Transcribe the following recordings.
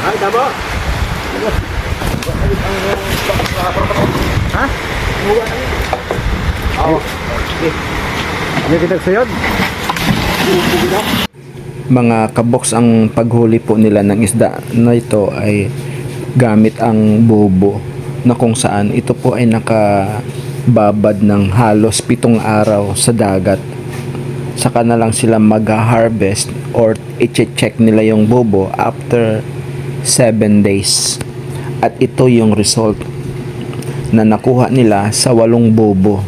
Ay, tama. Ha? Oo. Ano kita sayod? Mga kaboks ang paghuli po nila ng isda na ito ay gamit ang bobo na kung saan ito po ay nakababad ng halos pitong araw sa dagat saka na lang sila mag-harvest or i-check nila yung bobo after 7 days. At ito yung result na nakuha nila sa walong bobo.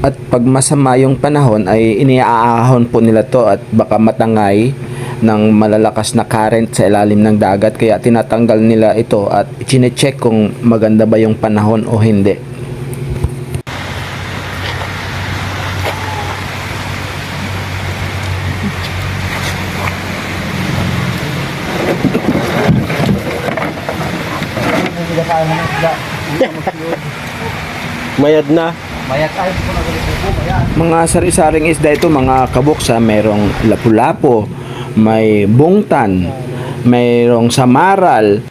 At pag masama yung panahon ay iniaahon po nila to at baka matangay ng malalakas na current sa ilalim ng dagat. Kaya tinatanggal nila ito at chine-check kung maganda ba yung panahon o hindi. Mayad na. Mayat ay, ko na galit po, mayat. Mga sari-saring isda ito mga kabuksa, mayroong lapu-lapo, may bungtan, mayroong samaral,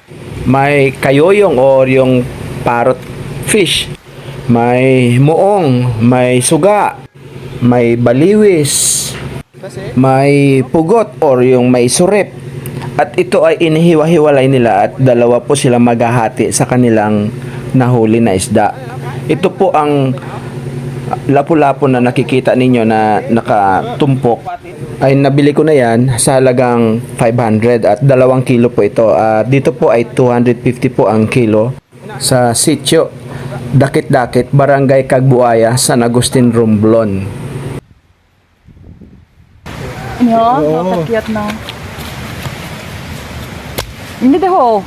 may kayoyong or yung parrot fish, may muong, may suga, may baliwis, may pugot or yung may surip. At ito ay inihiwa-hiwalay nila at dalawa po sila maghahati sa kanilang nahuli na isda. Ito po ang lapu-lapu na nakikita ninyo na nakatumpok ay nabili ko na yan sa halagang 500 at dalawang kilo po ito. Ah, dito po ay 250 po ang kilo sa sitio Dakit-Dakit, Barangay Cagbuaya, San Agustin, Romblon. Ja, nakakyat na. Hindi daw.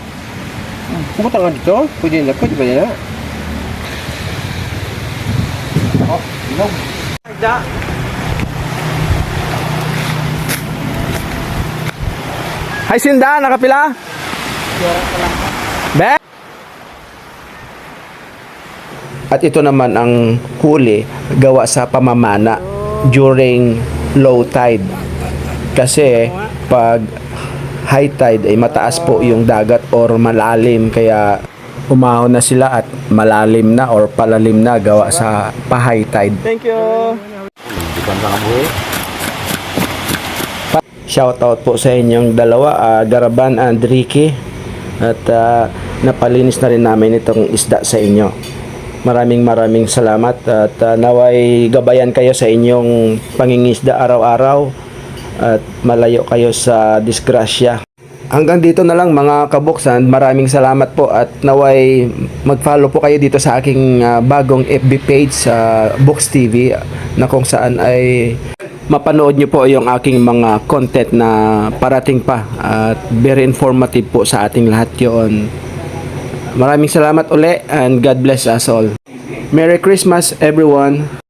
Pumunta nga dito. Pwede na, pwede ba na? Oh, ilog. Isda. Hay Sinda, nakapila? Be? At ito naman ang huli gawa sa pamamana during low tide. Kasi pag high tide ay mataas po yung dagat or malalim kaya umahon na sila at malalim na or palalim na gawa sa pa-high tide. Thank you. Shoutout po sa inyong dalawa, ah, Garaban and Ricky. At ah, napalinis na rin namin itong isda sa inyo. Maraming maraming salamat at ah, naway gabayan kayo sa inyong pangingisda araw-araw at malayo kayo sa disgrasya. Hanggang dito na lang mga kabuksan. Maraming salamat po at naway mag-follow po kayo dito sa aking ah, bagong FB page sa Books TV na kung saan ay mapanood nyo po yung aking mga content na parating pa at very informative po sa ating lahat yon. Maraming salamat uli and God bless us all. Merry Christmas everyone!